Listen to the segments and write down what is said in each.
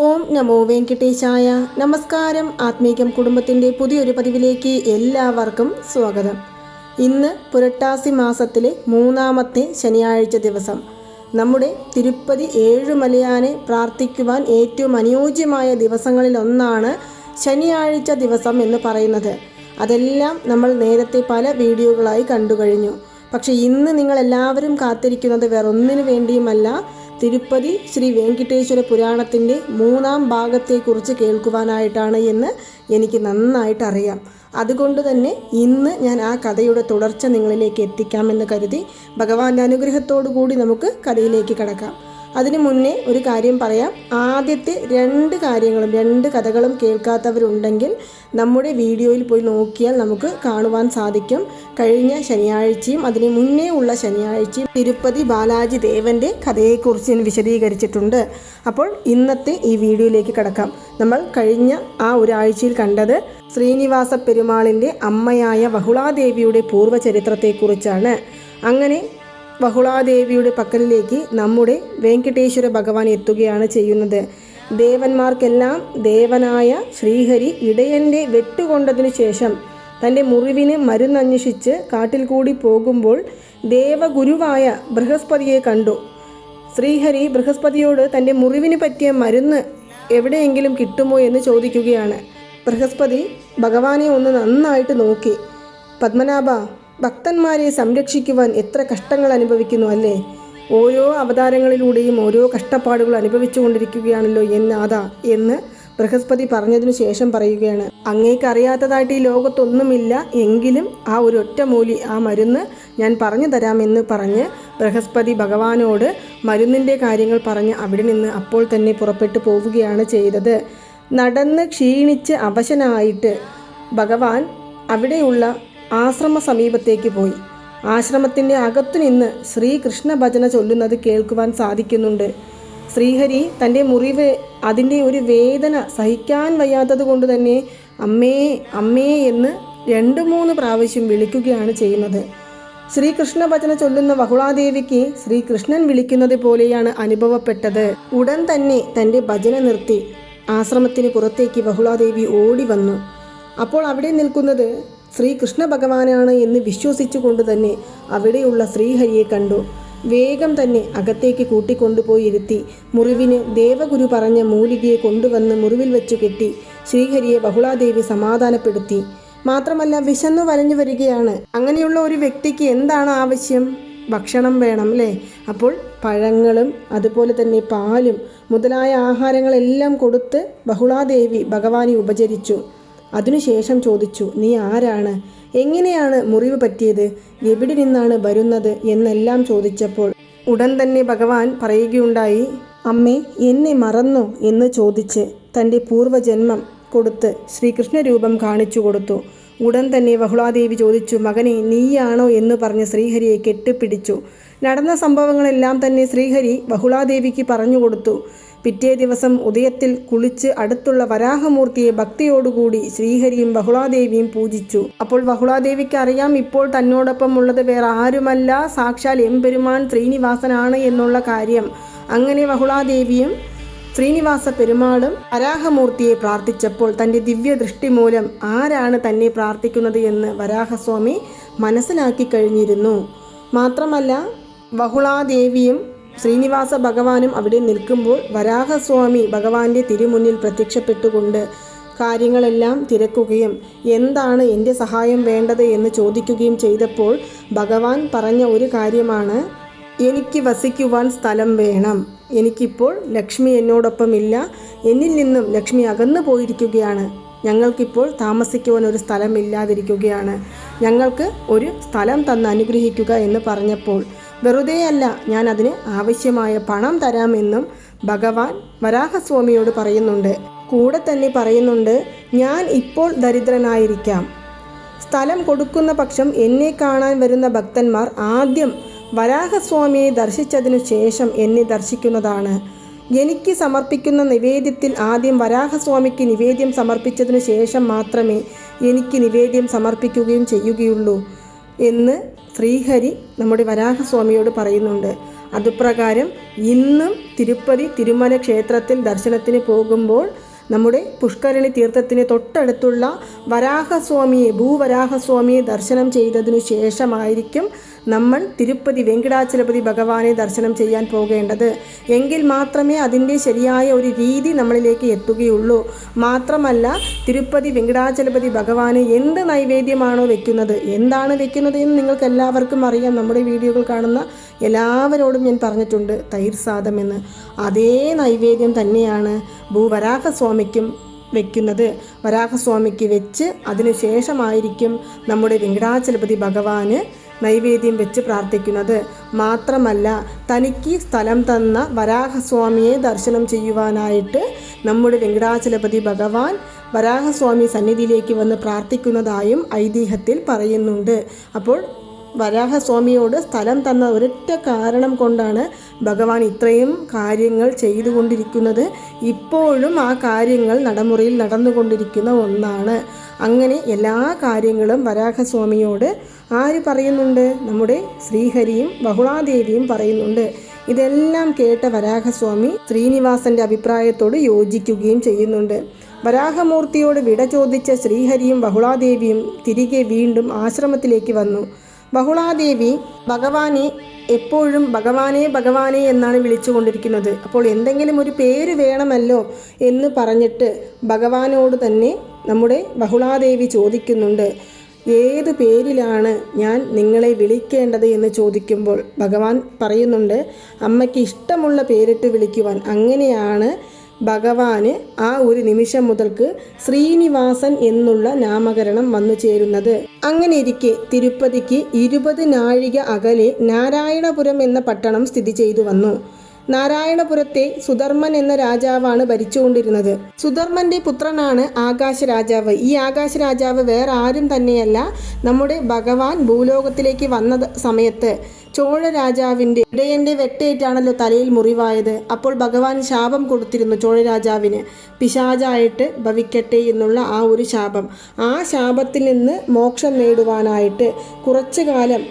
ഓം നമോ വെങ്കിട്ടേശായ. നമസ്കാരം. ആത്മീകം കുടുംബത്തിന്റെ പുതിയൊരു പതിവിലേക്ക് എല്ലാവർക്കും സ്വാഗതം. ഇന്ന് പുരട്ടാസി മാസത്തിലെ മൂന്നാമത്തെ ശനിയാഴ്ച ദിവസം. നമ്മുടെ തിരുപ്പതി ഏഴുമലയാനെ പ്രാർത്ഥിക്കുവാൻ ഏറ്റവും അനുയോജ്യമായ ദിവസങ്ങളിലൊന്നാണ് ശനിയാഴ്ച ദിവസം എന്ന് പറയുന്നത്. അതെല്ലാം നമ്മൾ നേരത്തെ പല വീഡിയോകളായി കണ്ടു കഴിഞ്ഞു. പക്ഷേ ഇന്ന് നിങ്ങൾ എല്ലാവരും കാത്തിരിക്കുന്നത് വേറൊന്നിനു വേണ്ടിയുമല്ല തിരുപ്പതി ശ്രീ വെങ്കിട്ടേശ്വര പുരാണത്തിന്റെ മൂന്നാം ഭാഗത്തെക്കുറിച്ച് കേൾക്കുവാനായിട്ടാണ് എന്ന് എനിക്ക് നന്നായിട്ട് അറിയാം. അതുകൊണ്ട് തന്നെ ഇന്ന് ഞാൻ ആ കഥയുടെ തുടർച്ച നിങ്ങളിലേക്ക് എത്തിക്കാമെന്ന് കരുതി ഭഗവാന്റെ അനുഗ്രഹത്തോടു കൂടി നമുക്ക് കഥയിലേക്ക് കടക്കാം. അതിനു മുന്നേ ഒരു കാര്യം പറയാം. ആദ്യത്തെ രണ്ട് കാര്യങ്ങളും രണ്ട് കഥകളും കേൾക്കാത്തവരുണ്ടെങ്കിൽ നമ്മുടെ വീഡിയോയിൽ പോയി നോക്കിയാൽ നമുക്ക് കാണുവാൻ സാധിക്കും. കഴിഞ്ഞ ശനിയാഴ്ചയും അതിന് മുന്നേ ഉള്ള ശനിയാഴ്ചയും തിരുപ്പതി ബാലാജി ദേവന്റെ കഥയെക്കുറിച്ച് ഞാൻ വിശദീകരിച്ചിട്ടുണ്ട്. അപ്പോൾ ഇന്നത്തെ ഈ വീഡിയോയിലേക്ക് കടക്കാം. നമ്മൾ കഴിഞ്ഞ ആ ഒരാഴ്ചയിൽ കണ്ടത് ശ്രീനിവാസ പെരുമാളിന്റെ അമ്മയായ വഹുളാദേവിയുടെ പൂർവചരിത്രത്തെക്കുറിച്ചാണ്. അങ്ങനെ ബഹുളാദേവിയുടെ പക്കലിലേക്ക് നമ്മുടെ വെങ്കടേശ്വര ഭഗവാൻ എത്തുകയാണ് ചെയ്യുന്നത്. ദേവന്മാർക്കെല്ലാം ദേവനായ ശ്രീഹരി ഇടയന്റെ വെട്ടുകൊണ്ടതിനു ശേഷം തന്റെ മുറിവിന് മരുന്നന്വേഷിച്ച് കാട്ടിൽ കൂടി പോകുമ്പോൾ ദേവഗുരുവായ ബൃഹസ്പതിയെ കണ്ടു. ശ്രീഹരി ബൃഹസ്പതിയോട് തന്റെ മുറിവിന് പറ്റിയ മരുന്ന് എവിടെയെങ്കിലും കിട്ടുമോ എന്ന് ചോദിക്കുകയാണ്. ബൃഹസ്പതി ഭഗവാനെ ഒന്ന് നന്നായിട്ട് നോക്കി. പത്മനാഭ ഭക്തന്മാരെ സംരക്ഷിക്കുവാൻ എത്ര കഷ്ടങ്ങൾ അനുഭവിക്കുന്നു അല്ലേ? ഓരോ അവതാരങ്ങളിലൂടെയും ഓരോ കഷ്ടപ്പാടുകൾ അനുഭവിച്ചു കൊണ്ടിരിക്കുകയാണല്ലോ എന്നാഥ എന്ന് ബൃഹസ്പതി പറഞ്ഞതിനു ശേഷം പറയുകയാണ്. അങ്ങേക്ക് അറിയാത്തതായിട്ട് ഈ ലോകത്തൊന്നുമില്ല എങ്കിലും ആ ഒരു ഒറ്റമൂലി ആ മരുന്ന് ഞാൻ പറഞ്ഞു തരാമെന്ന് പറഞ്ഞ് ബൃഹസ്പതി ഭഗവാനോട് മരുന്നിന്റെ കാര്യങ്ങൾ പറഞ്ഞ് അവിടെ നിന്ന് അപ്പോൾ തന്നെ പുറപ്പെട്ടു പോവുകയാണ് ചെയ്തത്. നടന്ന് ക്ഷീണിച്ച് അവശനായിട്ട് ഭഗവാൻ അവിടെയുള്ള ആശ്രമ സമീപത്തേക്ക് പോയി ആശ്രമത്തിന്റെ അകത്തുനിന്ന് ശ്രീകൃഷ്ണ ഭജന ചൊല്ലുന്നത് കേൾക്കുവാൻ സാധിക്കുന്നുണ്ട്. ശ്രീഹരി തന്റെ മുറിവ് അതിന്റെ ഒരു വേദന സഹിക്കാൻ വയ്യാത്തത് കൊണ്ട് തന്നെ അമ്മേ അമ്മേ എന്ന് രണ്ട് മൂന്ന് പ്രാവശ്യം വിളിക്കുകയാണ് ചെയ്യുന്നത്. ശ്രീകൃഷ്ണ ഭജന ചൊല്ലുന്ന ബഹുളാദേവിക്ക് ശ്രീകൃഷ്ണൻ വിളിക്കുന്നത് പോലെയാണ് അനുഭവപ്പെട്ടത്. ഉടൻ തന്നെ തന്റെ ഭജന നിർത്തി. ആശ്രമത്തിന് പുറത്തേക്ക് ബഹുളാദേവി ഓടി വന്നു. അപ്പോൾ അവിടെ നിൽക്കുന്നത് ശ്രീകൃഷ്ണ ഭഗവാനാണ് എന്ന് വിശ്വസിച്ചുകൊണ്ട് തന്നെ അവിടെയുള്ള ശ്രീഹരിയെ കണ്ടു. വേഗം തന്നെ അകത്തേക്ക് കൂട്ടിക്കൊണ്ടുപോയി ഇരുത്തി മുറിവിന് ദേവഗുരു പറഞ്ഞ മൂലികയെ കൊണ്ടുവന്ന് മുറിവിൽ വെച്ചു കെട്ടി ശ്രീഹരിയെ ബഹുളാദേവി സമാധാനപ്പെടുത്തി. മാത്രമല്ല വിശന്നു വലഞ്ഞു വരികയാണ്. അങ്ങനെയുള്ള ഒരു വ്യക്തിക്ക് എന്താണ് ആവശ്യം? ഭക്ഷണം വേണം അല്ലേ? അപ്പോൾ പഴങ്ങളും അതുപോലെ തന്നെ പാലും മുതലായ ആഹാരങ്ങളെല്ലാം കൊടുത്ത് ബഹുളാദേവി ഭഗവാനെ ഉപചരിച്ചു. അതിനുശേഷം ചോദിച്ചു നീ ആരാണ്? എങ്ങനെയാണ് മുറിവ് പറ്റിയത്? എവിടെ നിന്നാണ് വരുന്നത്? എന്നെല്ലാം ചോദിച്ചപ്പോൾ ഉടൻ തന്നെ ഭഗവാൻ പറയുകയുണ്ടായി അമ്മേ എന്നെ മറന്നു? എന്ന് ചോദിച്ച് തന്റെ പൂർവജന്മം കൊടുത്ത് ശ്രീകൃഷ്ണ രൂപം കാണിച്ചു കൊടുത്തു. ഉടൻ തന്നെ ബഹുളാദേവി ചോദിച്ചു മകനെ നീയാണോ? എന്ന് പറഞ്ഞ് ശ്രീഹരിയെ കെട്ടിപ്പിടിച്ചു. നടന്ന സംഭവങ്ങളെല്ലാം തന്നെ ശ്രീഹരി ബഹുളാദേവിക്ക് പറഞ്ഞു കൊടുത്തു. പിറ്റേ ദിവസം ഉദയത്തിൽ കുളിച്ച് അടുത്തുള്ള വരാഹമൂർത്തിയെ ഭക്തിയോടുകൂടി ശ്രീഹരിയും ബഹുളാദേവിയും പൂജിച്ചു. അപ്പോൾ ബഹുളാദേവിക്ക് അറിയാം ഇപ്പോൾ തന്നോടൊപ്പം ഉള്ളത് വേറെ ആരുമല്ല. സാക്ഷാൽ എമ്പെരുമാൻ ശ്രീനിവാസനാണ് എന്നുള്ള കാര്യം. അങ്ങനെ ബഹുളാദേവിയും ശ്രീനിവാസ പെരുമാളും വരാഹമൂർത്തിയെ പ്രാർത്ഥിച്ചപ്പോൾ തന്റെ ദിവ്യദൃഷ്ടി മൂലം ആരാണ് തന്നെ പ്രാർത്ഥിക്കുന്നത് എന്ന് വരാഹസ്വാമി മനസ്സിലാക്കി കഴിഞ്ഞിരുന്നു. മാത്രമല്ല ബഹുളാദേവിയും ശ്രീനിവാസ ഭഗവാനും അവിടെ നിൽക്കുമ്പോൾ വരാഹസ്വാമി ഭഗവാന്റെ തിരുമുന്നിൽ പ്രത്യക്ഷപ്പെട്ടുകൊണ്ട് കാര്യങ്ങളെല്ലാം തിരക്കുകയും എന്താണ് എന്റെ സഹായം വേണ്ടത്? എന്ന് ചോദിക്കുകയും ചെയ്തപ്പോൾ ഭഗവാൻ പറഞ്ഞ ഒരു കാര്യമാണ് എനിക്ക് വസിക്കുവാൻ സ്ഥലം വേണം. എനിക്കിപ്പോൾ ലക്ഷ്മി എന്നോടൊപ്പമില്ല. എന്നിൽ നിന്നും ലക്ഷ്മി അകന്നു പോയിരിക്കുകയാണ്. ഞങ്ങൾക്കിപ്പോൾ താമസിക്കുവാൻ ഒരു സ്ഥലമില്ലാതിരിക്കുകയാണ് ഞങ്ങൾക്ക് ഒരു സ്ഥലം തന്ന് അനുഗ്രഹിക്കുക എന്ന് പറഞ്ഞപ്പോൾ വെറുതെയല്ല ഞാൻ അതിന് ആവശ്യമായ പണം തരാമെന്നും ഭഗവാൻ വരാഹസ്വാമിയോട് പറയുന്നുണ്ട്. കൂടെ തന്നെ പറയുന്നുണ്ട് ഞാൻ ഇപ്പോൾ ദരിദ്രനായിരിക്കാം. സ്ഥലം കൊടുക്കുന്ന പക്ഷം എന്നെ കാണാൻ വരുന്ന ഭക്തന്മാർ ആദ്യം വരാഹസ്വാമിയെ ദർശിച്ചതിനു ശേഷം എന്നെ ദർശിക്കുന്നതാണ്. എനിക്ക് സമർപ്പിക്കുന്ന നിവേദ്യത്തിൽ ആദ്യം വരാഹസ്വാമിക്ക് നിവേദ്യം സമർപ്പിച്ചതിനു ശേഷം മാത്രമേ എനിക്ക് നിവേദ്യം സമർപ്പിക്കുകയും ചെയ്യുകയുള്ളൂ എന്ന് ശ്രീഹരി നമ്മുടെ വരാഹസ്വാമിയോട് പറയുന്നുണ്ട്. അതുപ്രകാരം ഇന്നും തിരുപ്പതി തിരുമല ക്ഷേത്രത്തിൽ ദർശനത്തിന് പോകുമ്പോൾ നമ്മുടെ പുഷ്കരണി തീർത്ഥത്തിന് തൊട്ടടുത്തുള്ള വരാഹസ്വാമിയെ ഭൂവരാഹസ്വാമിയെ ദർശനം ചെയ്തതിനു ശേഷമായിരിക്കും നമ്മൾ തിരുപ്പതി വെങ്കടാചലപതി ഭഗവാനെ ദർശനം ചെയ്യാൻ പോകേണ്ടത്. എങ്കിൽ മാത്രമേ അതിന്റെ ശരിയായ ഒരു രീതി നമ്മളിലേക്ക് എത്തുകയുള്ളൂ. മാത്രമല്ല തിരുപ്പതി വെങ്കടാചലപതി ഭഗവാന് എന്ത് നൈവേദ്യമാണോ വെക്കുന്നത് എന്താണ് വെക്കുന്നത് എന്ന് നിങ്ങൾക്ക് എല്ലാവർക്കും അറിയാം. നമ്മുടെ വീഡിയോകൾ കാണുന്ന എല്ലാവരോടും ഞാൻ പറഞ്ഞിട്ടുണ്ട് തൈർ സാദമെന്ന് അതേ നൈവേദ്യം തന്നെയാണ് ഭൂവരാഹസ്വാമിക്കും വെക്കുന്നത്. വരാഹസ്വാമിക്ക് വെച്ച് അതിനുശേഷമായിരിക്കും നമ്മുടെ വെങ്കടാചലപതി ഭഗവാന് നൈവേദ്യം വെച്ച് പ്രാർത്ഥിക്കുന്നത്. മാത്രമല്ല തനിക്ക് സ്ഥലം തന്ന വരാഹസ്വാമിയെ ദർശനം ചെയ്യുവാനായിട്ട് നമ്മുടെ വെങ്കടാചലപതി ഭഗവാൻ വരാഹസ്വാമി സന്നിധിയിലേക്ക് വന്ന് പ്രാർത്ഥിക്കുന്നതായും ഐതിഹ്യത്തിൽ പറയുന്നുണ്ട്. അപ്പോൾ വരാഹസ്വാമിയോട് സ്ഥലം തന്ന ഒരൊറ്റ കാരണം കൊണ്ടാണ് ഭഗവാൻ ഇത്രയും കാര്യങ്ങൾ ചെയ്തുകൊണ്ടിരിക്കുന്നത്. ഇപ്പോഴും ആ കാര്യങ്ങൾ നടമുറയിൽ നടന്നുകൊണ്ടിരിക്കുന്ന ഒന്നാണ്. അങ്ങനെ എല്ലാ കാര്യങ്ങളും വരാഹസ്വാമിയോട് ആര് പറയുന്നുണ്ട്? നമ്മുടെ ശ്രീഹരിയും ബഹുളാദേവിയും പറയുന്നുണ്ട്. ഇതെല്ലാം കേട്ട വരാഹസ്വാമി ശ്രീനിവാസന്റെ അഭിപ്രായത്തോട് യോജിക്കുകയും ചെയ്യുന്നുണ്ട്. വരാഹമൂർത്തിയോട് വിട ചോദിച്ച ശ്രീഹരിയും ബഹുളാദേവിയും തിരികെ വീണ്ടും ആശ്രമത്തിലേക്ക് വന്നു. ബഹുളാദേവി ഭഗവാനെ എപ്പോഴും ഭഗവാനെ ഭഗവാനെ എന്നാണ് വിളിച്ചുകൊണ്ടിരിക്കുന്നത്. അപ്പോൾ എന്തെങ്കിലും ഒരു പേര് വേണമല്ലോ എന്ന് പറഞ്ഞിട്ട് ഭഗവാനോട് തന്നെ നമ്മുടെ ബഹുളാദേവി ചോദിക്കുന്നുണ്ട്. ഏത് പേരിലാണ് ഞാൻ നിങ്ങളെ വിളിക്കേണ്ടത് എന്ന് ചോദിക്കുമ്പോൾ ഭഗവാൻ പറയുന്നുണ്ട് അമ്മയ്ക്ക് ഇഷ്ടമുള്ള പേരിട്ട് വിളിക്കുവാൻ. അങ്ങനെയാണ് ഭഗവാന് ആ ഒരു നിമിഷം മുതൽക്ക് ശ്രീനിവാസൻ എന്നുള്ള നാമകരണം വന്നു ചേരുന്നത്. അങ്ങനെ ഇരിക്കെ തിരുപ്പതിക്ക് ഇരുപത് നാഴിക അകലെ നാരായണപുരം എന്ന പട്ടണം സ്ഥിതി ചെയ്തു വന്നു. നാരായണപുരത്തെ സുധർമ്മൻ എന്ന രാജാവാണ് ഭരിച്ചുകൊണ്ടിരുന്നത്. സുധർമ്മന്റെ പുത്രനാണ് ആകാശ രാജാവ് ഈ ആകാശ രാജാവ് വേറെ ആരും തന്നെയല്ല നമ്മുടെ ഭഗവാൻ ഭൂലോകത്തിലേക്ക് വന്ന സമയത്ത്. ചോഴ രാജാവിന്റെ ഇടയന്റെ വെട്ടേറ്റാണല്ലോ തലയിൽ മുറിവായത്. അപ്പോൾ ഭഗവാൻ ശാപം കൊടുത്തിരുന്നു ചോഴ രാജാവിന്. പിശാചായിട്ട് ഭവിക്കട്ടെ എന്നുള്ള ആ ഒരു ശാപം. ആ ശാപത്തിൽ നിന്ന് മോക്ഷം നേടുവാനായിട്ട് കുറച്ചു കാലം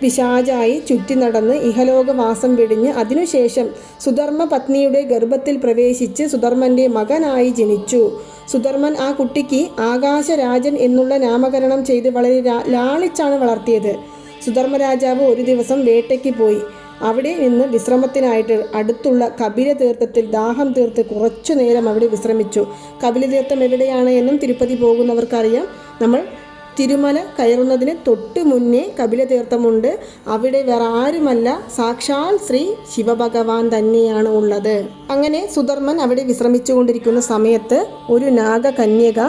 പിശാചായി ചുറ്റി നടന്ന് ഇഹലോകവാസം വെടിഞ്ഞ് അതിനുശേഷം സുധർമ്മ പത്നിയുടെ ഗർഭത്തിൽ പ്രവേശിച്ച് സുധർമ്മന്റെ മകനായി ജനിച്ചു. സുധർമ്മൻ ആ കുട്ടിക്ക് ആകാശരാജൻ എന്നുള്ള നാമകരണം ചെയ്ത് വളരെ ലാളിച്ചാണ് വളർത്തിയത്. സുധർമ്മ രാജാവ് ഒരു ദിവസം വേട്ടയ്ക്ക് പോയി. അവിടെ നിന്ന് വിശ്രമത്തിനായിട്ട് അടുത്തുള്ള കപില തീർത്ഥത്തിൽ ദാഹം തീർത്ത് കുറച്ചു നേരം അവിടെ വിശ്രമിച്ചു. കപില തീർത്ഥം എവിടെയാണ് എന്നും തിരുപ്പതി പോകുന്നവർക്കറിയാം. നമ്മൾ തിരുമല കയറുന്നതിന് തൊട്ട് മുന്നേ കപിലതീർത്ഥമുണ്ട് അവിടെ വേറെ ആരുമല്ല. സാക്ഷാൽ ശ്രീ ശിവഭഗവാൻ തന്നെയാണ് ഉള്ളത്. അങ്ങനെ സുധർമ്മൻ അവിടെ വിശ്രമിച്ചുകൊണ്ടിരിക്കുന്ന സമയത്ത് ഒരു നാഗകന്യക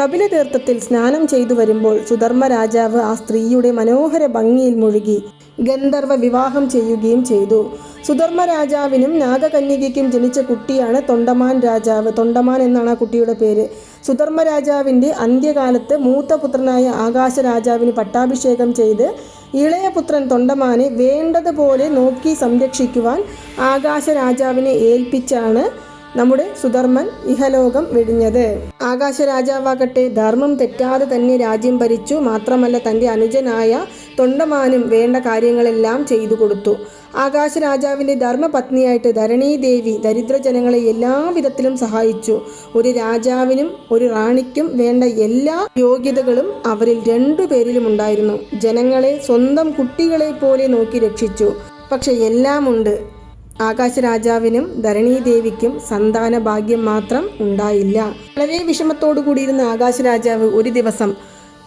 കപിലതീർത്ഥത്തിൽ സ്നാനം ചെയ്തു വരുമ്പോൾ സുധർമ്മ രാജാവ് ആ സ്ത്രീയുടെ മനോഹര ഭംഗിയിൽ മുഴുകി. ഗന്ധർവ വിവാഹം ചെയ്യുകയും ചെയ്തു. സുധർമ്മ രാജാവിനും നാഗകന്യകയ്ക്കും ജനിച്ച കുട്ടിയാണ് തൊണ്ടമാൻ രാജാവ്. തൊണ്ടമാൻ എന്നാണ് ആ കുട്ടിയുടെ പേര്. സുധർമ്മ രാജാവിന്റെ അന്ത്യകാലത്ത് മൂത്ത പുത്രനായ ആകാശ രാജാവിന് പട്ടാഭിഷേകം ചെയ്ത് ഇളയ പുത്രൻ തൊണ്ടമാനെ വേണ്ടതുപോലെ നോക്കി സംരക്ഷിക്കുവാൻ ആകാശ രാജാവിനെ ഏൽപ്പിച്ചാണ് നമ്മുടെ സുധർമ്മൻ ഇഹലോകം വെടിഞ്ഞത്. ആകാശ രാജാവാകട്ടെ ധർമ്മം തെറ്റാതെ തന്നെ രാജ്യം ഭരിച്ചു. മാത്രമല്ല തന്റെ അനുജനായ തൊണ്ടമാനും വേണ്ട കാര്യങ്ങളെല്ലാം ചെയ്തു കൊടുത്തു. ആകാശ രാജാവിന്റെ ധർമ്മപത്നിയായിട്ട് ധരണീദേവി ദരിദ്രജനങ്ങളെ എല്ലാവിധത്തിലും സഹായിച്ചു. ഒരു രാജാവിനും ഒരു റാണിക്കും വേണ്ട എല്ലാ യോഗ്യതകളും അവരിൽ രണ്ടു പേരിലും ഉണ്ടായിരുന്നു. ജനങ്ങളെ സ്വന്തം കുട്ടികളെ പോലെ നോക്കി രക്ഷിച്ചു. പക്ഷെ എല്ലാമുണ്ട്. ആകാശരാജാവിനും ധരണീദേവിക്കും സന്താന ഭാഗ്യം മാത്രം ഉണ്ടായില്ല. വളരെ വിഷമത്തോടു കൂടിയിരുന്ന ആകാശരാജാവ് ഒരു ദിവസം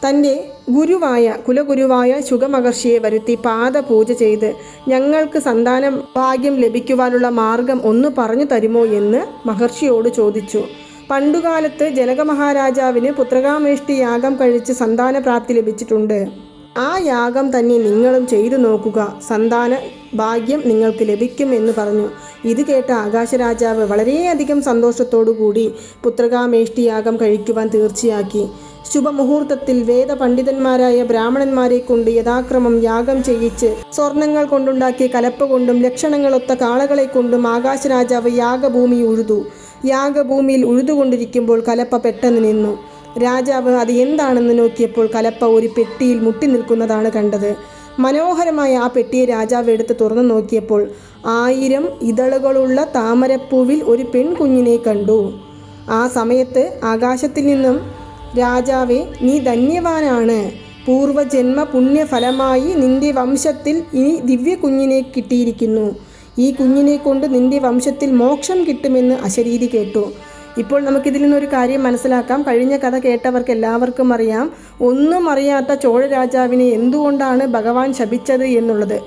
തന്റെ ഗുരുവായ കുലഗുരുവായ ശുഗമഹർഷിയെ വരുത്തി പാദ പൂജ ചെയ്ത് ഞങ്ങൾക്ക് സന്താനം ഭാഗ്യം ലഭിക്കുവാനുള്ള മാർഗം ഒന്ന് പറഞ്ഞു തരുമോ എന്ന് മഹർഷിയോട് ചോദിച്ചു. പണ്ടുകാലത്ത് ജനകമഹാരാജാവിന് പുത്രകാമേഷ്ടി യാഗം കഴിച്ച് സന്താനപ്രാപ്തി ലഭിച്ചിട്ടുണ്ട്. ആ യാഗം തന്നെ നിങ്ങളും ചെയ്തു നോക്കുക. സന്താന ഭാഗ്യം നിങ്ങൾക്ക് ലഭിക്കും എന്ന് പറഞ്ഞു. ഇത് കേട്ട ആകാശരാജാവ് വളരെയധികം സന്തോഷത്തോടുകൂടി പുത്രകാമേഷ്ടി യാഗം കഴിക്കുവാൻ തീർച്ചയാക്കി. ശുഭമുഹൂർത്തത്തിൽ വേദപണ്ഡിതന്മാരായ ബ്രാഹ്മണന്മാരെ കൊണ്ട് യഥാക്രമം യാഗം ചെയ്യിച്ച് സ്വർണങ്ങൾ കൊണ്ടുണ്ടാക്കിയ കലപ്പ കൊണ്ടും ലക്ഷണങ്ങളൊത്ത കാളകളെ കൊണ്ടും ആകാശരാജാവ് യാഗഭൂമി ഉഴുതു. യാഗഭൂമിയിൽ ഉഴുതുകൊണ്ടിരിക്കുമ്പോൾ കലപ്പ പെട്ടെന്ന് നിന്നു. രാജാവ് അത് എന്താണെന്ന് നോക്കിയപ്പോൾ കലപ്പ ഒരു പെട്ടിയിൽ മുട്ടി നിൽക്കുന്നതാണ് കണ്ടത്. മനോഹരമായ ആ പെട്ടിയെ രാജാവ് എടുത്ത് തുറന്നു നോക്കിയപ്പോൾ ആയിരം ഇതളുകളുള്ള താമരപ്പൂവിൽ ഒരു പെൺകുഞ്ഞിനെ കണ്ടു. ആ സമയത്ത് ആകാശത്തിൽ നിന്നും രാജാവെ നീ ധന്യവാനാണ്. പൂർവജന്മ പുണ്യഫലമായി നിന്റെ വംശത്തിൽ ഈ ദിവ്യ കുഞ്ഞിനെ കിട്ടിയിരിക്കുന്നു. ഈ കുഞ്ഞിനെ കൊണ്ട് നിന്റെ വംശത്തിൽ മോക്ഷം കിട്ടുമെന്ന് അശരീരി കേട്ടു. ഇപ്പോൾ നമുക്കിതിൽ നിന്നൊരു കാര്യം മനസ്സിലാക്കാം. കഴിഞ്ഞ കഥ കേട്ടവർക്ക് എല്ലാവർക്കും അറിയാം. ഒന്നും അറിയാത്ത ചോഴ രാജാവിനെ എന്തുകൊണ്ടാണ് ഭഗവാൻ ശപിച്ചത് എന്നുള്ളത്.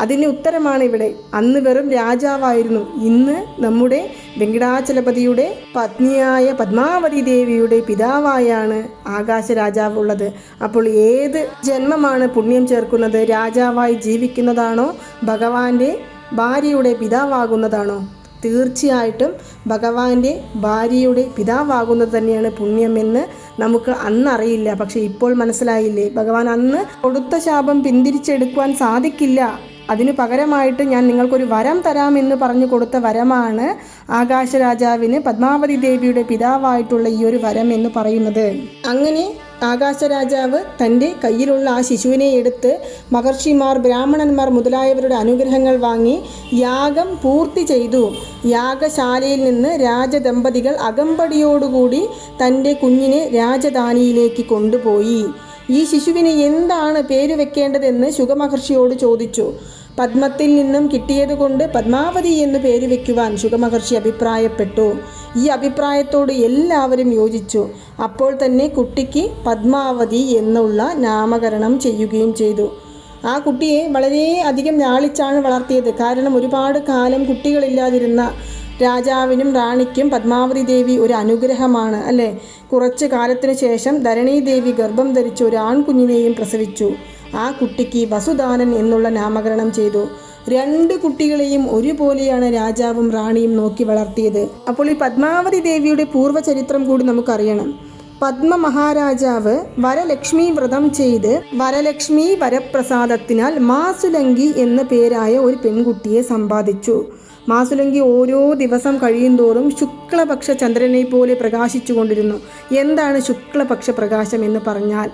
അതിന് ഉത്തരമാണ് ഇവിടെ. അന്ന് വെറും രാജാവായിരുന്നു. ഇന്ന് നമ്മുടെ വെങ്കടാചലപതിയുടെ പത്നിയായ പത്മാവതി ദേവിയുടെ പിതാവായാണ് ആകാശ രാജാവ് ഉള്ളത്. അപ്പോൾ ഏത് ജന്മമാണ് പുണ്യം ചേർക്കുന്നത്? രാജാവായി ജീവിക്കുന്നതാണോ? ഭഗവാന്റെ ഭാര്യയുടെ പിതാവാകുന്നതാണോ? തീർച്ചയായിട്ടും ഭഗവാന്റെ ഭാര്യയുടെ പിതാവാകുന്നത് തന്നെയാണ് പുണ്യമെന്ന് നമുക്ക് അന്നറിയില്ല. പക്ഷെ ഇപ്പോൾ മനസ്സിലായില്ലേ? ഭഗവാൻ അന്ന് കൊടുത്ത ശാപം പിന്തിരിച്ചെടുക്കുവാൻ സാധിക്കില്ല. അതിനു പകരമായിട്ട് ഞാൻ നിങ്ങൾക്കൊരു വരം തരാമെന്ന് പറഞ്ഞു കൊടുത്ത വരമാണ് ആകാശരാജാവിന് പത്മാവതി ദേവിയുടെ പിതാവായിട്ടുള്ള ഈ ഒരു വരം എന്ന് പറയുന്നത്. അങ്ങനെ ആകാശരാജാവ് തന്റെ കയ്യിലുള്ള ആ ശിശുവിനെ എടുത്ത് മഹർഷിമാർ ബ്രാഹ്മണന്മാർ മുതലായവരുടെ അനുഗ്രഹങ്ങൾ വാങ്ങി യാഗം പൂർത്തി ചെയ്തു. യാഗശാലയിൽ നിന്ന് രാജദമ്പതികൾ അകമ്പടിയോടുകൂടി തന്റെ കുഞ്ഞിനെ രാജധാനിയിലേക്ക് കൊണ്ടുപോയി. ഈ ശിശുവിന് എന്താണ് പേര് വെക്കേണ്ടതെന്ന് ശുഗമഹർഷിയോട് ചോദിച്ചു. പത്മത്തിൽ നിന്നും കിട്ടിയതുകൊണ്ട് പത്മാവതി എന്ന് പേര് വെക്കുവാൻ ശുഗമഹർഷി അഭിപ്രായപ്പെട്ടു. ഈ അഭിപ്രായത്തോട് എല്ലാവരും യോജിച്ചു. അപ്പോൾ തന്നെ കുട്ടിക്ക് പത്മാവതി എന്നുള്ള നാമകരണം ചെയ്യുകയും ചെയ്തു. ആ കുട്ടിയെ വളരെ അധികം ലാളിച്ചാണ് വളർത്തിയത്. കാരണം ഒരുപാട് കാലം കുട്ടികളില്ലാതിരുന്ന രാജാവിനും റാണിക്കും പത്മാവതി ദേവി ഒരു അനുഗ്രഹമാണ് അല്ലേ? കുറച്ച് കാലത്തിനു ശേഷം ധരണി ദേവി ഗർഭം ധരിച്ച് ഒരു ആൺകുഞ്ഞിനെയും പ്രസവിച്ചു. ആ കുട്ടിക്ക് വസുദാനൻ എന്നുള്ള നാമകരണം ചെയ്തു. രണ്ട് കുട്ടികളെയും ഒരുപോലെയാണ് രാജാവും റാണിയും നോക്കി വളർത്തിയത്. അപ്പോൾ ഈ പത്മാവതി ദേവിയുടെ പൂർവചരിത്രം കൂടി നമുക്കറിയണം. പത്മ മഹാരാജാവ് വരലക്ഷ്മി വ്രതം ചെയ്ത് വരലക്ഷ്മി വരപ്രസാദത്തിനാൽ മാസുലങ്കി എന്ന പേരായ ഒരു പെൺകുട്ടിയെ സമ്പാദിച്ചു. മാസുലങ്കി ഓരോ ദിവസം കഴിയുന്തോറും ശുക്ലപക്ഷ ചന്ദ്രനെ പോലെ പ്രകാശിച്ചു കൊണ്ടിരുന്നു എന്താണ് ശുക്ലപക്ഷ പ്രകാശം എന്ന് പറഞ്ഞാൽ?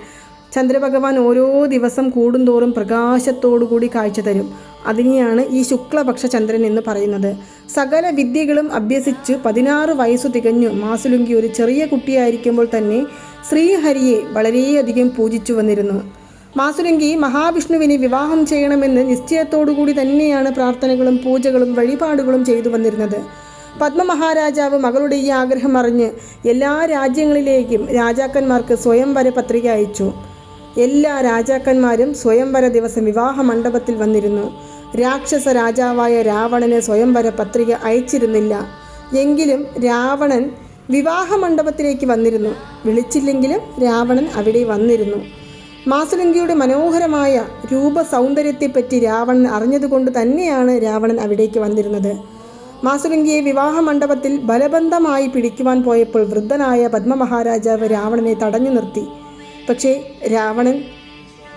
ചന്ദ്രഭഗവാൻ ഓരോ ദിവസം കൂടുന്തോറും പ്രകാശത്തോടുകൂടി കാഴ്ച തരും. അതിനെയാണ് ഈ ശുക്ലപക്ഷ ചന്ദ്രൻ എന്ന് പറയുന്നത്. സകല വിദ്യകളും അഭ്യസിച്ച് പതിനാറ് വയസ്സു തികഞ്ഞു മാസുലുങ്കി ഒരു ചെറിയ കുട്ടിയായിരിക്കുമ്പോൾ തന്നെ ശ്രീഹരിയെ വളരെയധികം പൂജിച്ചു വന്നിരുന്നു. മാസുലുങ്കി മഹാവിഷ്ണുവിനെ വിവാഹം ചെയ്യണമെന്ന് നിശ്ചയത്തോടുകൂടി തന്നെയാണ് പ്രാർത്ഥനകളും പൂജകളും വഴിപാടുകളും ചെയ്തു വന്നിരുന്നത്. പത്മമഹാരാജാവ് മകളുടെ ഈ ആഗ്രഹം അറിഞ്ഞ് എല്ലാ രാജ്യങ്ങളിലേക്കും രാജാക്കന്മാർക്ക് സ്വയംവര പത്രിക അയച്ചു. എല്ലാ രാജാക്കന്മാരും സ്വയംവര ദിവസം വിവാഹ മണ്ഡപത്തിൽ വന്നിരുന്നു. രാക്ഷസ രാജാവായ രാവണന് സ്വയംവര പത്രിക അയച്ചിരുന്നില്ല. എങ്കിലും രാവണൻ വിവാഹ മണ്ഡപത്തിലേക്ക് വന്നിരുന്നു. വിളിച്ചില്ലെങ്കിലും രാവണൻ അവിടെ വന്നിരുന്നു. മാസുലങ്കിയുടെ മനോഹരമായ രൂപ സൗന്ദര്യത്തെപ്പറ്റി രാവണൻ അറിഞ്ഞതുകൊണ്ട് തന്നെയാണ് രാവണൻ അവിടേക്ക് വന്നിരുന്നത്. മാസുലങ്കിയെ വിവാഹ മണ്ഡപത്തിൽ ബലബന്ധമായി പിടിക്കുവാൻ പോയപ്പോൾ വൃദ്ധനായ പത്മമഹാരാജാവ് രാവണനെ തടഞ്ഞു നിർത്തി. പക്ഷേ രാവണൻ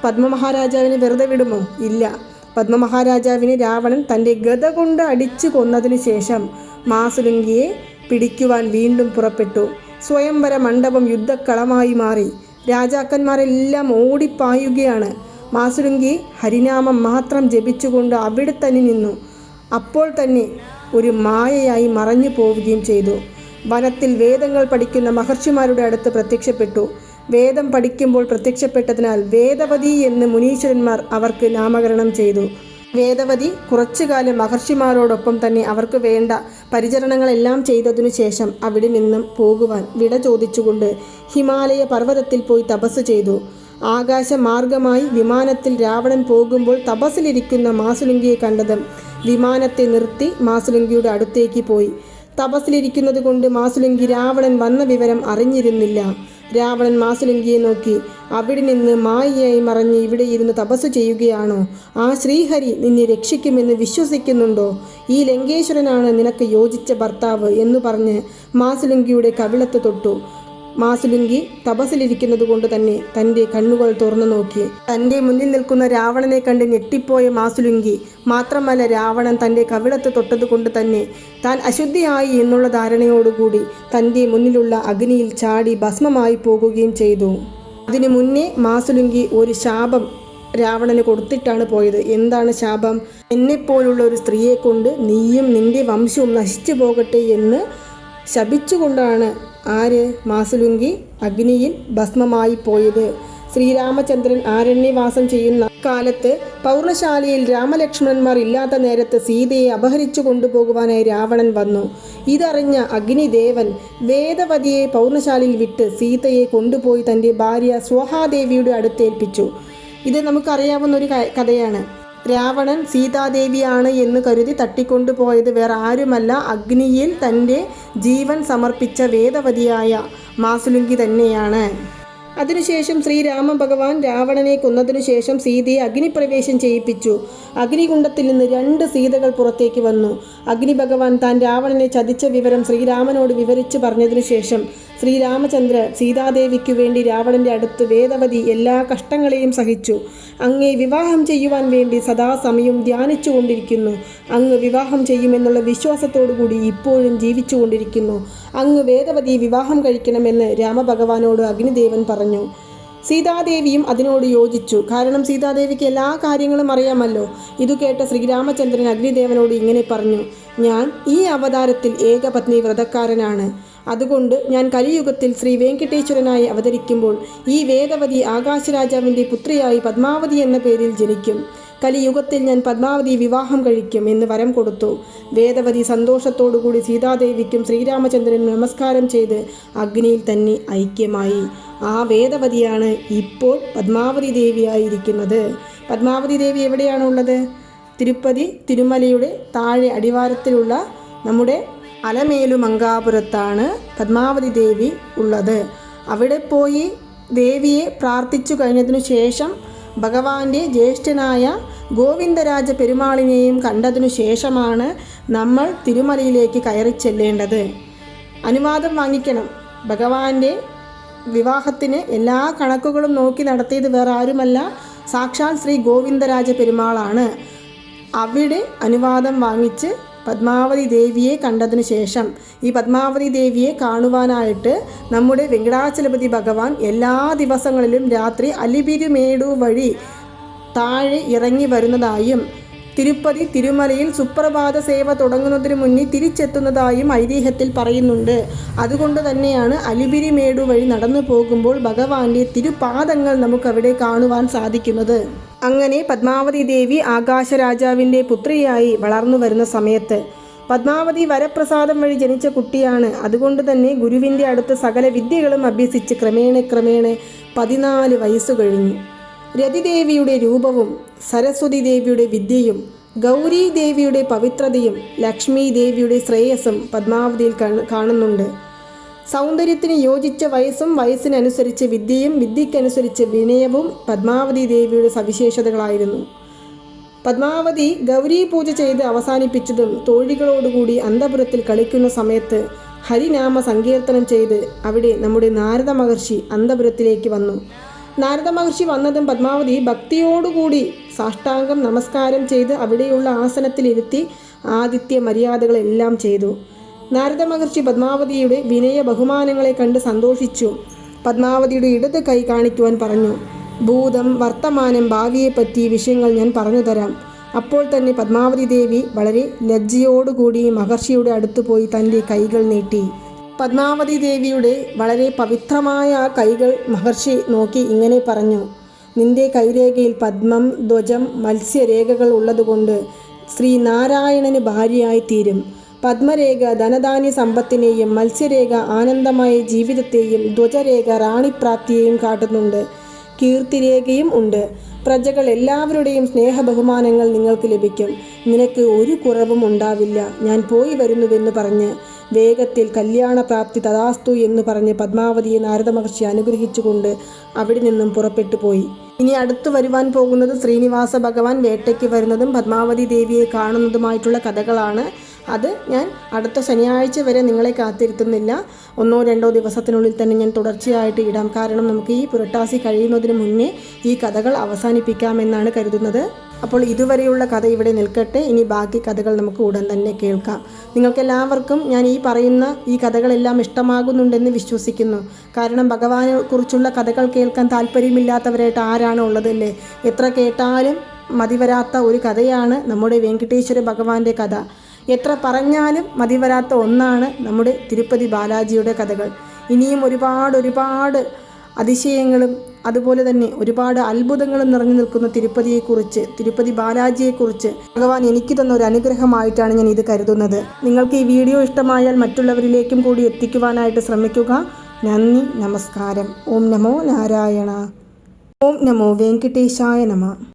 പത്മമഹാരാജാവിനെ വെറുതെ വിടുമോ? ഇല്ല. പത്മമഹാരാജാവിനെ രാവണൻ തന്റെ ഗത കൊണ്ട് അടിച്ചു കൊന്നതിന് ശേഷം മാസുലുങ്കിയെ പിടിക്കുവാൻ വീണ്ടും പുറപ്പെട്ടു. സ്വയംവര മണ്ഡപം യുദ്ധക്കളമായി മാറി. രാജാക്കന്മാരെല്ലാം ഓടിപ്പായുകയാണ്. മാസുലുങ്കി ഹരിനാമം മാത്രം ജപിച്ചുകൊണ്ട് അവിടെ തന്നെ നിന്നു. അപ്പോൾ തന്നെ ഒരു മായയായി മറഞ്ഞു പോവുകയും ചെയ്തു. വനത്തിൽ വേദങ്ങൾ പഠിക്കുന്ന മഹർഷിമാരുടെ അടുത്ത് പ്രത്യക്ഷപ്പെട്ടു. വേദം പഠിക്കുമ്പോൾ പ്രത്യക്ഷപ്പെട്ടതിനാൽ വേദവതി എന്ന് മുനീശ്വരന്മാർ അവർക്ക് നാമകരണം ചെയ്തു. വേദവതി കുറച്ചുകാലം മഹർഷിമാരോടൊപ്പം തന്നെ അവർക്ക് വേണ്ട പരിചരണങ്ങളെല്ലാം ചെയ്തതിനു ശേഷം അവിടെ നിന്നും പോകുവാൻ വിട ചോദിച്ചുകൊണ്ട് ഹിമാലയ പർവതത്തിൽ പോയി തപസ് ചെയ്തു. ആകാശമാർഗമായി വിമാനത്തിൽ രാവണൻ പോകുമ്പോൾ തപസ്സിലിരിക്കുന്ന മാസുലിംഗിയെ കണ്ടതും വിമാനത്തെ നിർത്തി മാസുലിംഗിയുടെ അടുത്തേക്ക് പോയി. തപസ്സിലിരിക്കുന്നത് കൊണ്ട് മാസുലിംഗി രാവണൻ വന്ന വിവരം അറിഞ്ഞിരുന്നില്ല. രാവണൻ മാസുലിംഗിയെ നോക്കി അവിടെ നിന്ന് മായയായി മറഞ്ഞ് ഇവിടെ ഇരുന്ന് തപസ് ചെയ്യുകയാണോ? ആ ശ്രീഹരി നിന്നെ രക്ഷിക്കുമെന്ന് വിശ്വസിക്കുന്നുണ്ടോ? ഈ ലങ്കേശ്വരനാണ് നിനക്ക് യോജിച്ച ഭർത്താവ് എന്ന് പറഞ്ഞ് മാസുലിംഗിയുടെ കവിളത്ത് തൊട്ടു. മാസുലുങ്കി തപസിലിരിക്കുന്നത് കൊണ്ട് തന്നെ തന്റെ കണ്ണുകൾ തുറന്നു നോക്കി. തന്റെ മുന്നിൽ നിൽക്കുന്ന രാവണനെ കണ്ട് ഞെട്ടിപ്പോയ മാസുലിംഗി മാത്രമല്ല രാവണൻ തന്റെ കവിളത്ത് തൊട്ടതുകൊണ്ട് തന്നെ താൻ അശുദ്ധിയായി എന്നുള്ള ധാരണയോടുകൂടി തന്റെ മുന്നിലുള്ള അഗ്നിയിൽ ചാടി ഭസ്മമായി പോകുകയും ചെയ്തു. അതിനു മുന്നേ മാസുലിംഗി ഒരു ശാപം രാവണന് കൊടുത്തിട്ടാണ് പോയത്. എന്താണ് ശാപം? എന്നെപ്പോലുള്ള ഒരു സ്ത്രീയെ കൊണ്ട് നീയും നിന്റെ വംശവും നശിച്ചു പോകട്ടെ എന്ന് ശപിച്ചുകൊണ്ടാണ് ആര്? മാസുലുങ്കി അഗ്നിയിൽ ഭസ്മമായി പോയത്. ശ്രീരാമചന്ദ്രൻ ആരണ്യവാസം ചെയ്യുന്ന കാലത്ത് പൗർണശാലയിൽ രാമലക്ഷ്മണന്മാർ ഇല്ലാത്ത നേരത്ത് സീതയെ അപഹരിച്ചു കൊണ്ടുപോകുവാനായി രാവണൻ വന്നു. ഇതറിഞ്ഞ അഗ്നിദേവൻ വേദവതിയെ പൗർണശാലയിൽ വിട്ട് സീതയെ കൊണ്ടുപോയി തന്റെ ഭാര്യ സ്വഹാദേവിയുടെ അടുത്തേൽപ്പിച്ചു ഇത് നമുക്കറിയാവുന്ന ഒരു കഥയാണ്. രാവണൻ സീതാദേവിയാണ് എന്ന് കരുതി തട്ടിക്കൊണ്ടുപോയത്. വേറെ ആരുമല്ല അഗ്നിയിൽ തന്റെ ജീവൻ സമർപ്പിച്ച വേദവതിയായ മാസുലുങ്കി തന്നെയാണ്. അതിനുശേഷം ശ്രീരാമ ഭഗവാൻ രാവണനെ കൊന്നതിനു ശേഷം സീതയെ അഗ്നിപ്രവേശം ചെയ്യിപ്പിച്ചു. അഗ്നികുണ്ടത്തിൽ നിന്ന് രണ്ട് സീതകൾ പുറത്തേക്ക് വന്നു. അഗ്നി ഭഗവാൻ താൻ രാവണനെ ചതിച്ച വിവരം ശ്രീരാമനോട് വിവരിച്ചു പറഞ്ഞതിനു ശേഷം ശ്രീരാമചന്ദ്ര സീതാദേവിക്കു വേണ്ടി രാവണന്റെ അടുത്ത് വേദവതി എല്ലാ കഷ്ടങ്ങളെയും സഹിച്ചു. അങ്ങേ വിവാഹം ചെയ്യുവാൻ വേണ്ടി സദാസമയം ധ്യാനിച്ചുകൊണ്ടിരിക്കുന്നു. അങ്ങ് വിവാഹം ചെയ്യുമെന്നുള്ള വിശ്വാസത്തോടുകൂടി ഇപ്പോഴും ജീവിച്ചുകൊണ്ടിരിക്കുന്നു. അങ്ങ് വേദവതി വിവാഹം കഴിക്കണമെന്ന് രാമഭഗവാനോട് അഗ്നിദേവൻ പറഞ്ഞു. സീതാദേവിയും അതിനോട് യോജിച്ചു. കാരണം സീതാദേവിക്ക് എല്ലാ കാര്യങ്ങളും അറിയാമല്ലോ. ഇതു കേട്ട ശ്രീരാമചന്ദ്രൻ അഗ്നിദേവനോട് ഇങ്ങനെ പറഞ്ഞു. ഞാൻ ഈ അവതാരത്തിൽ ഏകപത്നി വ്രതക്കാരനാണ്. അതുകൊണ്ട് ഞാൻ കലിയുഗത്തിൽ ശ്രീ വെങ്കടേശ്വരനായി അവതരിക്കുമ്പോൾ ഈ വേദവതി ആകാശരാജാവിന്റെ പുത്രിയായി പത്മാവതി എന്ന പേരിൽ ജനിക്കും. കലിയുഗത്തിൽ ഞാൻ പത്മാവതി വിവാഹം കഴിക്കും എന്ന് വരം കൊടുത്തു. വേദവതി സന്തോഷത്തോടുകൂടി സീതാദേവിക്കും ശ്രീരാമചന്ദ്രനും നമസ്കാരം ചെയ്ത് അഗ്നിയിൽ തന്നെ ഐക്യമായി. ആ വേദവതിയാണ് ഇപ്പോൾ പത്മാവതി ദേവിയായിരിക്കുന്നത് പത്മാവതി ദേവി എവിടെയാണുള്ളത് തിരുപ്പതി തിരുമലയുടെ താഴെ അടിവാരത്തിലുള്ള നമ്മുടെ അലമേലു മങ്കാപുരത്താണ് പത്മാവതി ദേവി ഉള്ളത്. അവിടെ പോയി ദേവിയെ പ്രാർത്ഥിച്ചു കഴിഞ്ഞതിനു ശേഷം ഭഗവാന്റെ ജ്യേഷ്ഠനായ ഗോവിന്ദരാജ പെരുമാളിനെയും കണ്ടതിനു ശേഷമാണ് നമ്മൾ തിരുമലയിലേക്ക് കയറി ചെല്ലേണ്ടത്. അനുവാദം വാങ്ങിക്കണം. ഭഗവാന്റെ വിവാഹത്തിന് എല്ലാ കണക്കുകളും നോക്കി നടത്തിയത് വേറെ ആരുമല്ല സാക്ഷാൽ ശ്രീ ഗോവിന്ദരാജ പെരുമാളാണ്. അവിടെ അനുവാദം വാങ്ങിച്ച് പത്മാവതി ദേവിയെ കണ്ടതിനു ശേഷം ഈ പത്മാവതി ദേവിയെ കാണുവാനായിട്ട് നമ്മുടെ വെങ്കടാചലപതി ഭഗവാൻ എല്ലാ ദിവസങ്ങളിലും രാത്രി അലിപിരിമേടു വഴി താഴെ ഇറങ്ങി വരുന്നതായും തിരുപ്പതി തിരുമലയിൽ സുപ്രഭാത സേവ തുടങ്ങുന്നതിന് മുന്നേ തിരിച്ചെത്തുന്നതായും ഐതിഹ്യത്തിൽ പറയുന്നുണ്ട്. അതുകൊണ്ട് തന്നെയാണ് അലിപിരിമേടു വഴി നടന്നു പോകുമ്പോൾ ഭഗവാന്റെ തിരുപാദങ്ങൾ നമുക്കവിടെ കാണുവാൻ സാധിക്കുന്നത്. അങ്ങനെ പത്മാവതി ദേവി ആകാശരാജാവിന്റെ പുത്രിയായി വളർന്നു വരുന്ന സമയത്ത് പത്മാവതി വരപ്രസാദം വഴി ജനിച്ച കുട്ടിയാണ്. അതുകൊണ്ട് തന്നെ ഗുരുവിന്റെ അടുത്ത് സകല വിദ്യകളും അഭ്യസിച്ച് ക്രമേണ ക്രമേണ പതിനാല് വയസ്സു കഴിഞ്ഞു. രതിദേവിയുടെ രൂപവും സരസ്വതി ദേവിയുടെ വിദ്യയും ഗൗരി ദേവിയുടെ പവിത്രതയും ലക്ഷ്മി ദേവിയുടെ ശ്രേയസ്സും പത്മാവതിയിൽ കാണുന്നുണ്ട്. സൗന്ദര്യത്തിന് യോജിച്ച വയസ്സും വയസ്സിനനുസരിച്ച് വിദ്യയും വിദ്യയ്ക്കനുസരിച്ച് വിനയവും പത്മാവതി ദേവിയുടെ സവിശേഷതകളായിരുന്നു. പത്മാവതി ഗൗരി പൂജ ചെയ്ത് അവസാനിപ്പിച്ചതും തോഴികളോടുകൂടി അന്തപുരത്തിൽ കളിക്കുന്ന സമയത്ത് ഹരിനാമ സങ്കീർത്തനം ചെയ്ത് അവിടെ നമ്മുടെ നാരദ മഹർഷി അന്തപുരത്തിലേക്ക് വന്നു. നാരദ മഹർഷി വന്നതും പത്മാവതി ഭക്തിയോടുകൂടി സാഷ്ടാംഗം നമസ്കാരം ചെയ്ത് അവിടെയുള്ള ആസനത്തിലിരുത്തി ആദിത്യ മര്യാദകളെല്ലാം ചെയ്തു. നാരദ മഹർഷി പത്മാവതിയുടെ വിനയ ബഹുമാനങ്ങളെ കണ്ട് സന്തോഷിച്ചു. പത്മാവതിയുടെ ഇടത് കൈ കാണിക്കുവാൻ പറഞ്ഞു ഭൂതം വർത്തമാനം ഭാവിയെപ്പറ്റി വിഷയങ്ങൾ ഞാൻ പറഞ്ഞു തരാം. അപ്പോൾ തന്നെ പത്മാവതി ദേവി വളരെ ലജ്ജയോടുകൂടി മഹർഷിയുടെ അടുത്ത് പോയി തന്റെ കൈകൾ നീട്ടി. പത്മാവതി ദേവിയുടെ വളരെ പവിത്രമായ ആ കൈകൾ മഹർഷി നോക്കി ഇങ്ങനെ പറഞ്ഞു നിന്റെ കൈരേഖയിൽ പത്മം ധ്വജം മത്സ്യരേഖകൾ ഉള്ളതുകൊണ്ട് ശ്രീനാരായണന് ഭാര്യയായി തീരും. പത്മരേഖ ധനധാന്യ സമ്പത്തിനെയും മത്സ്യരേഖ ആനന്ദമായ ജീവിതത്തെയും ധ്വജരേഖ റാണിപ്രാപ്തിയെയും കാട്ടുന്നുണ്ട്. കീർത്തിരേഖയും ഉണ്ട്. പ്രജകൾ എല്ലാവരുടെയും സ്നേഹ ബഹുമാനങ്ങൾ നിങ്ങൾക്ക് ലഭിക്കും. നിനക്ക് ഒരു കുറവും ഉണ്ടാവില്ല. ഞാൻ പോയി വരുന്നുവെന്ന് പറഞ്ഞ് വേഗത്തിൽ കല്യാണപ്രാപ്തി തഥാസ്തു എന്ന് പറഞ്ഞ് പത്മാവതിയെ നാരദ മഹർഷി അനുഗ്രഹിച്ചുകൊണ്ട് അവിടെ നിന്നും പുറപ്പെട്ടു പോയി. ഇനി അടുത്തു വരുവാൻ പോകുന്നത് ശ്രീനിവാസ ഭഗവാൻ വേട്ടയ്ക്ക് വരുന്നതും പത്മാവതി ദേവിയെ കാണുന്നതുമായിട്ടുള്ള കഥകളാണ്. അത് ഞാൻ അടുത്ത ശനിയാഴ്ച വരെ നിങ്ങളെ കാത്തിരുത്തുന്നില്ല. ഒന്നോ രണ്ടോ ദിവസത്തിനുള്ളിൽ തന്നെ ഞാൻ തുടർച്ചയായിട്ട് ഇടാം. കാരണം നമുക്ക് ഈ പുരട്ടാസി കഴിയുന്നതിന് മുന്നേ ഈ കഥകൾ അവസാനിപ്പിക്കാമെന്നാണ് കരുതുന്നത്. അപ്പോൾ ഇതുവരെയുള്ള കഥ ഇവിടെ നിൽക്കട്ടെ. ഇനി ബാക്കി കഥകൾ നമുക്ക് ഉടൻ തന്നെ കേൾക്കാം. നിങ്ങൾക്കെല്ലാവർക്കും ഞാൻ ഈ പറയുന്ന ഈ കഥകളെല്ലാം ഇഷ്ടമാകുന്നുണ്ടെന്ന് വിശ്വസിക്കുന്നു. കാരണം ഭഗവാനെ കുറിച്ചുള്ള കഥകൾ കേൾക്കാൻ താല്പര്യമില്ലാത്തവരായിട്ട് ആരാണ് ഉള്ളതല്ലേ? എത്ര കേട്ടാലും മതിവരാത്ത ഒരു കഥയാണ് നമ്മുടെ വെങ്കടേശ്വര ഭഗവാന്റെ കഥ. എത്ര പറഞ്ഞാലും മതിവരാത്ത ഒന്നാണ് നമ്മുടെ തിരുപ്പതി ബാലാജിയുടെ കഥകൾ. ഇനിയും ഒരുപാട് ഒരുപാട് അതിശയങ്ങളും അതുപോലെ തന്നെ ഒരുപാട് അത്ഭുതങ്ങളും നിറഞ്ഞു നിൽക്കുന്ന തിരുപ്പതിയെക്കുറിച്ച് തിരുപ്പതി ബാലാജിയെക്കുറിച്ച് ഭഗവാൻ എനിക്ക് തന്ന ഒരു അനുഗ്രഹമായിട്ടാണ് ഞാൻ ഇത് കരുതുന്നത്. നിങ്ങൾക്ക് ഈ വീഡിയോ ഇഷ്ടമായാൽ മറ്റുള്ളവരിലേക്കും കൂടി എത്തിക്കുവാനായിട്ട് ശ്രമിക്കുക. നന്ദി നമസ്കാരം. ഓം നമോ നാരായണ. ഓം നമോ വെങ്കടേശായ നമ.